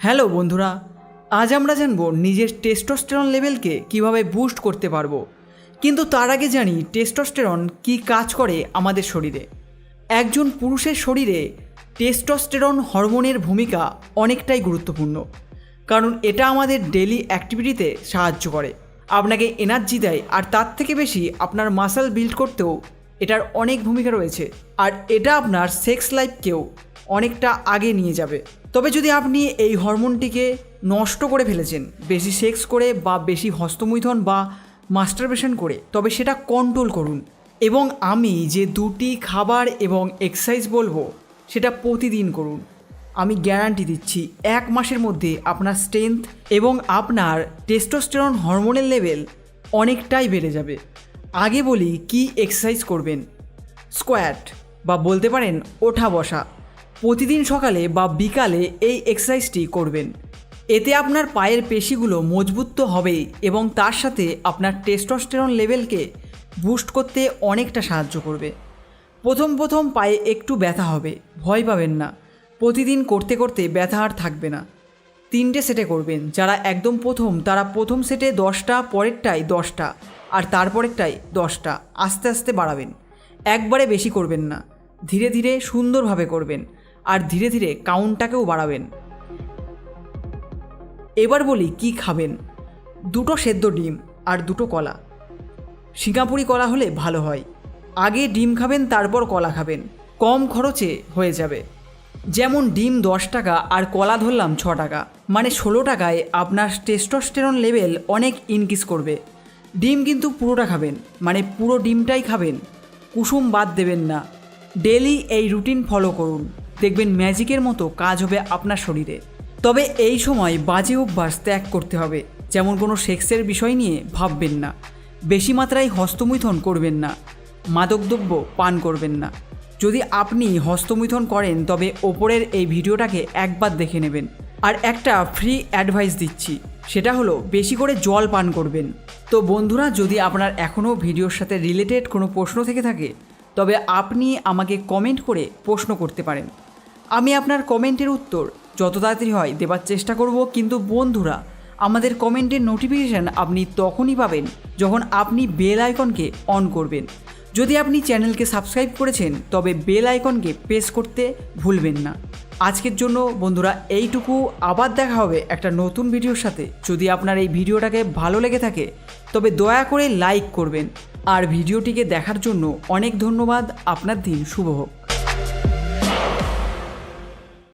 Hello বন্ধুরা, আজ আমরা জানব নিজের টেস্টোস্টেরন লেভেলকে কীভাবে বুস্ট করতে পারব। কিন্তু তার আগে জানি টেস্টোস্টেরন কি কাজ করে আমাদের শরীরে। একজন পুরুষের শরীরে টেস্টোস্টেরন হরমোনের ভূমিকা অনেকটাই গুরুত্বপূর্ণ, কারণ এটা আমাদের ডেলি অ্যাক্টিভিটিতে সাহায্য করে। আপনাকে এনার্জি দেয়, আর তার থেকে বেশি আপনার মাসেল বিল্ড করতেও এটার অনেক ভূমিকা রয়েছে, আর এটা আপনার সেক্স লাইফকেও অনেকটা আগে নিয়ে যাবে। তবে যদি আপনি এই হরমোনটিকে নষ্ট করে ফেলেছেন, বেশি সেক্স করে বা বেশি হস্তমৈথন বা মাস্টারবেশন করে, তবে সেটা কন্ট্রোল করুন। এবং আমি যে দুটি খাবার এবং এক্সারসাইজ বলব, সেটা প্রতিদিন করুন। আমি গ্যারান্টি দিচ্ছি, এক মাসের মধ্যে আপনার স্ট্রেংথ এবং আপনার টেস্টোস্টেরন হরমোনের লেভেল অনেকটাই বেড়ে যাবে। আগে বলি কি এক্সারসাইজ করবেন। স্কোয়াট, বা বলতে পারেন ওঠা বসা প্রতিদিন সকালে বা বিকালে এই এক্সারসাইজটি করবেন। এতে আপনার পায়ের পেশিগুলো মজবুত তো হবেই এবং তার সাথে আপনার টেস্টোস্টেরন লেভেলকে বুস্ট করতে অনেকটা সাহায্য করবে। প্রথম প্রথম পায়ে একটু ব্যথা হবে, ভয় পাবেন না। প্রতিদিন করতে করতে ব্যথা আর থাকবে না। তিনটে সেটে করবেন, যারা একদম প্রথম, তারা প্রথম সেটে দশটা পরেরটাই দশটা, আর তারপরেরটাই দশটা। আস্তে আস্তে বাড়াবেন। একবারে বেশি করবেন না। ধীরে ধীরে সুন্দরভাবে করবেন। আর ধীরে ধীরে কাউন্টটাকেও বাড়াবেন। এবার বলি কি খাবেন? দুটো সেদ্ধ ডিম আর দুটো কলা। সিঙ্গাপুরি কলা হলে ভালো হয়। আগে ডিম খাবেন, তারপর কলা খাবেন। কম খরচে হয়ে যাবে। যেমন ডিম দশ টাকা আর কলা ধরলাম ছ টাকা। মানে ষোলো টাকায় আপনার টেস্টোস্টেরন লেভেল অনেক ইনক্রিজ করবে। ডিম কিন্তু পুরোটা খাবেন মানে পুরো ডিমটাই খাবেন। কুসুম বাদ দেবেন না। ডেলি এই রুটিন ফলো করুন। দেখবেন ম্যাজিকের মতো কাজ হবে আপনার শরীরে। তবে এই সময় বাজে অভ্যাস ত্যাগ করতে হবে, যেমন কোনো সেক্সের বিষয় নিয়ে ভাববেন না। বেশি মাত্রায় হস্তমৈথন করবেন না, মাদকদ্রব্য পান করবেন না। যদি আপনি হস্তমৈথন করেন, তবে ওপরের এই ভিডিওটাকে একবার দেখে নেবেন। আর একটা ফ্রি অ্যাডভাইস দিচ্ছি, সেটা হলো বেশি করে জল পান করবেন। তো বন্ধুরা, যদি আপনার এখনও ভিডিওর সাথে রিলেটেড কোনো প্রশ্ন থেকে থাকে, তবে আপনি আমাকে কমেন্ট করে প্রশ্ন করতে পারেন। আমি আপনার কমেন্টের উত্তর যত তাড়াতাড়ি হয় দেবার চেষ্টা করব, কিন্তু বন্ধুরা, আমাদের কমেন্টের নোটিফিকেশান আপনি তখনই পাবেন যখন আপনি বেল আইকনকে অন করবেন। যদি আপনি চ্যানেলকে সাবস্ক্রাইব করেছেন, তবে বেল আইকনকে প্রেস করতে ভুলবেন না। আজকের জন্য বন্ধুরা, এইটুকু। আবার দেখা হবে একটা নতুন ভিডিওর সাথে। যদি আপনার এই ভিডিওটাকে ভালো লেগে থাকে, তবে দয়া করে লাইক করবেন। আর ভিডিওটিকে দেখার জন্য অনেক ধন্যবাদ। আপনার দিন শুভ হোক।